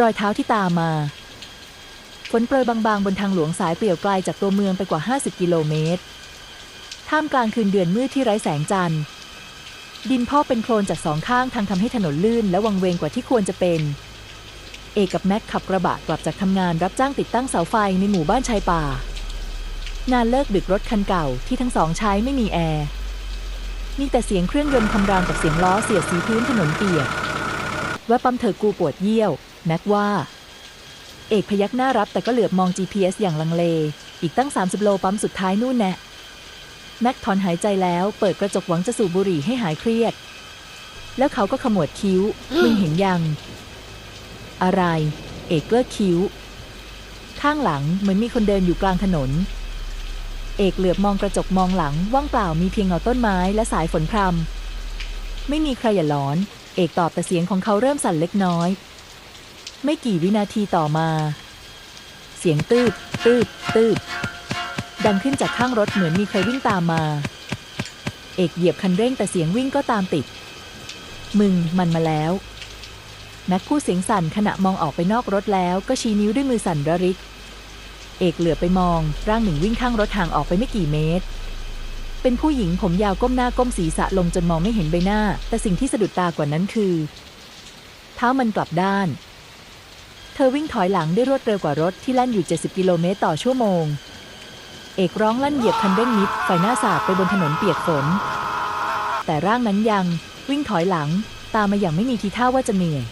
รอยเท้าที่ตามมาฝนโปรยบางๆ บนทางหลวงสายเปลี่ยวไกลจากตัวเมืองไปกว่า 50 กิโลเมตร ท่ามกลางคืนเดือนมืดที่ไร้แสงจันทร์ ดินพ่อเป็นโคลนจากสองข้างทางทำให้ถนนลื่นและวังเวงกว่าที่ควรจะเป็น เอกกับแม็กขับกระบะกลับจากทำงานรับจ้างติดตั้งเสาไฟในหมู่บ้านชายป่า งานเลิกดึกรถคันเก่าที่ทั้งสองใช้ไม่มีแอร์ มีแต่เสียงเครื่องยนต์คำรามกับเสียงล้อเสียดสีพื้นถนนเปียกแว่าปั๊มเธอกูปวดเยี่ยว แม็กว่า เอกพยักหน้ารับแต่ก็เหลือบมอง GPS อย่างลังเล อีกตั้ง 30 โลปั๊มสุดท้ายนู่นแน่แม็กถอนหายใจแล้วเปิดกระจกหวังจะสูบบุหรี่ให้หายเครียด แล้วเขาก็ขมวดคิ้วมึงเห็นยัง อะไร เอกเลิกคิ้ว ข้างหลังเหมือนมีคนเดินอยู่กลางถนน เอกเหลือบมองกระจกมองหลังว่างเปล่ามีเพียงเงาต้นไม้และสายฝนพรำไม่มีใครอย่าหลอน เอกตอบแต่เสียงของเขาเริ่มสั่นเล็กน้อย ไม่กี่วินาทีต่อมา เสียงตืดตืดตืดดังขึ้นจากข้างรถเหมือนมีใครวิ่งตามมา เอกเหยียบคันเร่งแต่เสียงวิ่งก็ตามติด มึงมันมาแล้ว แม็กพูดเสียงสั่นขณะมองออกไปนอกรถแล้วก็ชี้นิ้วด้วยมือสั่นระริก เอกเหลือไปมอง ร่างหนึ่งวิ่งข้างรถห่างออกไปไม่กี่เมตร เป็นผู้หญิงผมยาวก้มหน้าก้มศีรษะลงจนมองไม่เห็นใบหน้า แต่สิ่งที่สะดุดตากว่านั้นคือ เท้ามันกลับด้าน เธอวิ่งถอยหลังได้รวดเร็วกว่ารถที่แล่นอยู่ 70 กิโลเมตรต่อชั่วโมง เอกร้องลั่นเหยียบคันเร่งนิดไฟหน้าสาดไปบนถนนเปียกฝน แต่ร่างนั้นยังวิ่งถอยหลัง ตามมาอย่างไม่มีทีท่าว่าจะเหนื่อย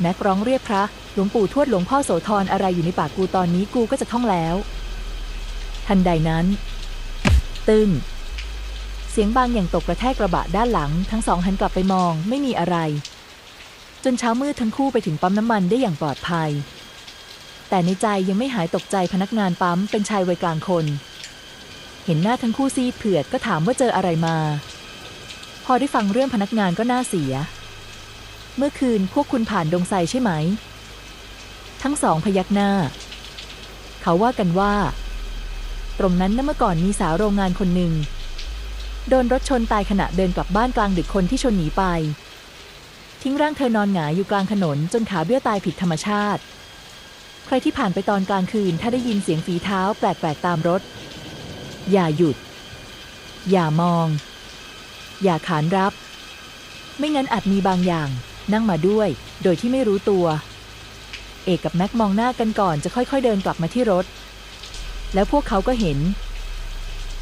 แม็กร้องเรียกพระหลวงปู่ทวดหลวงพ่อโสธรอะไรอยู่ในปากกูตอนนี้กูก็จะท่องแล้ว ทันใดนั้น ตึ้งเสียงบางอย่างตกกระแทกกระบะด้านหลัง ทั้งสองหันกลับไปมองไม่มีอะไร จนเช้ามืดทั้งคู่ไปถึงปั๊มน้ำมันได้อย่างปลอดภัย แต่ในใจยังไม่หายตกใจพนักงานปั๊มเป็นชายวัยกลางคน เห็นหน้าทั้งคู่ซีดเผือดก็ถามว่าเจออะไรมา พอได้ฟังเรื่องพนักงานก็น่าเสีย เมื่อคืนพวกคุณผ่านดงไทรใช่ไหม ทั้งสองพยักหน้า เขาว่ากันว่า ตรงนั้นน่ะเมื่อก่อนมีสาวโรงงานคนหนึ่งโดนรถชนตายขณะเดินกลับบ้านกลางดึกคนที่ชนหนีไป ทิ้งร่างเธอนอนหงายอยู่กลางถนนจนขาเบี้ยวตายผิดธรรมชาติ ใครที่ผ่านไปตอนกลางคืน ถ้าได้ยินเสียงฝีเท้าแปลกๆตามรถ อย่าหยุด อย่ามอง อย่าขานรับ ไม่งั้นอาจมีบางอย่าง นั่งมาด้วย โดยที่ไม่รู้ตัว เอกกับแม็กมองหน้ากันก่อนจะค่อยๆเดินกลับมาที่รถ แล้วพวกเขาก็เห็น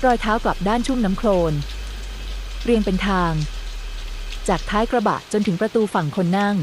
รอยเท้ากลับด้านชุ่มน้ำโคลนเรียงเป็นทาง จากท้ายกระบะจนถึงประตูฝั่งคนนั่ง